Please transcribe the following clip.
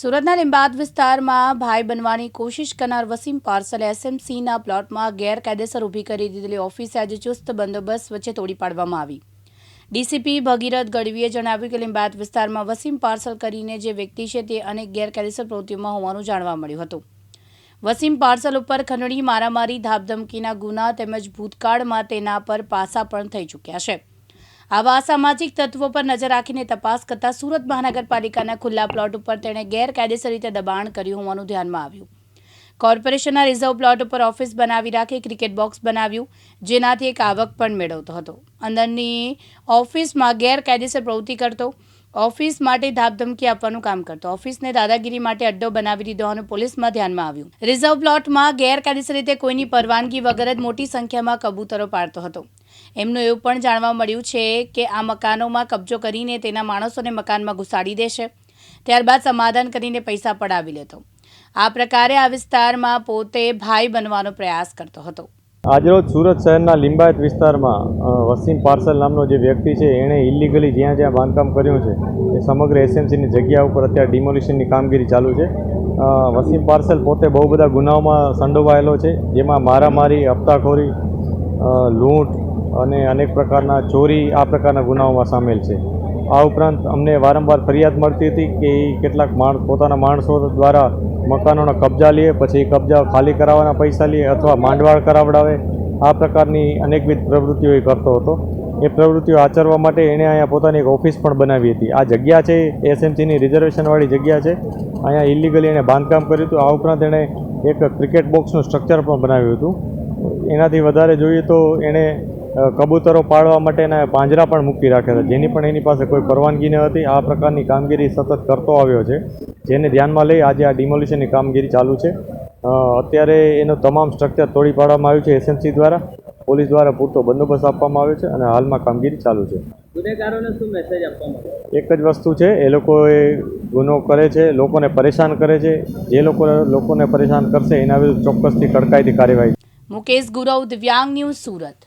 સુરતના લીંબાદ વિસ્તારમાં ભાઈ બનવાની કોશિશ કરનાર વસીમ પાર્સલ એસએમસીના પ્લોટમાં ગેરકાયદેસર ઊભી કરી દીધેલી ઓફિસે આજે ચુસ્ત બંદોબસ્ત વચ્ચે તોડી પાડવામાં આવી. ડીસીપી ભગીરથ ગઢવીએ જણાવ્યું કે લીંબાદ વિસ્તારમાં વસીમ પાર્સલ કરીને જે વ્યક્તિ છે તે અનેક ગેરકાયદેસર પ્રવૃત્તિઓમાં હોવાનું જાણવા મળ્યું હતું. વસીમ પાર્સલ ઉપર ખંડણી, મારામારી ધામધમકીના ગુના તેમજ ભૂતકાળમાં તેના પર પાસા પણ થઈ ચૂક્યા છે. આવા અસામાજિક તત્વો પર નજર રાખીને તપાસ કરતા સુરત મહાનગરપાલિકાના ખુલ્લા પ્લોટ ઉપર તેણે ગેરકાયદેસર રીતે દબાણ કર્યું હોવાનું ધ્યાનમાં આવ્યું. કોર્પોરેશનના રિઝર્વ પ્લોટ ઉપર ઓફિસ બનાવી રાખી ક્રિકેટ બોક્સ બનાવ્યું, જેનાથી એક આવક પણ મેળવતો હતો. અંદરની ઓફિસમાં ગેરકાયદેસર પ્રવૃત્તિ કરતો ઓફિસ માટે ધાકધમકી આપવાનું કામ કરતો. ઓફિસને દાદાગીરી માટે અડ્ડો બનાવી દીધો અને પોલીસમાં ધ્યાનમાં આવ્યું. રિઝર્વ પ્લોટમાં ગેરકાયદેસર રીતે કોઈની પરવાનગી વગર જ મોટી સંખ્યામાં કબૂતરો પાડતો હતો. એમનું એવું પણ જાણવા મળ્યું છે કે આ મકાનોમાં કબજો કરીને તેના માણસોને મકાનમાં ઘુસાડી દેશે. ત્યારબાદ સમાધાન કરીને પૈસા પડાવી લેતો. આ પ્રકારે આ વિસ્તારમાં પોતે ભાઈ બનવાનો પ્રયાસ કરતો હતો. આજરોજ સુરત શહેરના લિંબાયત વિસ્તારમાં વસીમ પાર્સલ નામનો જે વ્યક્તિ છે, એણે ઇલીગલી જ્યાં જ્યાં બાંધકામ કર્યું છે, એ સમગ્ર એસએમસીની જગ્યા ઉપર અત્યારે ડિમોલિશનની કામગીરી ચાલુ છે. વસીમ પાર્સલ પોતે બહુ બધા ગુનાઓમાં સંડોવાયેલો છે, જેમાં મારામારી, હપ્તાખોરી લૂંટ અને અનેક પ્રકારના ચોરી આ પ્રકારના ગુનાઓમાં સામેલ છે. આ ઉપરાંત અમને વારંવાર ફરિયાદ મળતી હતી કે એ કેટલાક માણસ પોતાના માણસો દ્વારા મકાનોના કબજા લે, પછી કબજા ખાલી કરાવવાના પૈસા લે અથવા માંડવાળ કરાવડાવે. આ પ્રકારની અનેકવિધ પ્રવૃત્તિઓ એ કરતો હતો. એ પ્રવૃત્તિઓ આચરવા માટે એણે અહીંયા પોતાની એક ઓફિસ પણ બનાવી હતી. આ જગ્યા છે, એસએમસીની રિઝર્વેશનવાળી જગ્યા છે. અહીંયા ઇલીગલી એણે બાંધકામ કર્યું હતું. આ ઉપરાંત એણે એક ક્રિકેટ બોક્સનું સ્ટ્રક્ચર પણ બનાવ્યું હતું. એનાથી વધારે જોઈએ તો એણે કબૂતરો પાળવા માટેના પાંજરા પણ મૂકી રાખ્યા હતા. જેની પણ એની પાસે કોઈ પરવાનગી ન હતી. આ પ્રકારની કામગીરી સતત કરતો આવ્યો છે. જેને ધ્યાનમાં લઈ આજે આ ડિમોલિશનની કામગીરી ચાલુ છે. અત્યારે એનું તમામ સ્ટ્રક્ચર તોડી પાડવામાં આવ્યું છે એસએમસી દ્વારા. પોલીસ દ્વારા પૂરતો બંદોબસ્ત આપવામાં આવ્યો છે અને હાલમાં કામગીરી ચાલુ છે. ગુનેગારોને શું મેસેજ આપવામાં એક જ વસ્તુ છે એ લોકો એ ગુનો કરે છે લોકોને પરેશાન કરે છે. જે લોકો લોકોને પરેશાન કરશે એના વિરુદ્ધ ચોક્કસથી કડકાઈથી કાર્યવાહી મુકેશ ગુરવ દિવ્યાંગ ન્યૂઝ સુરત.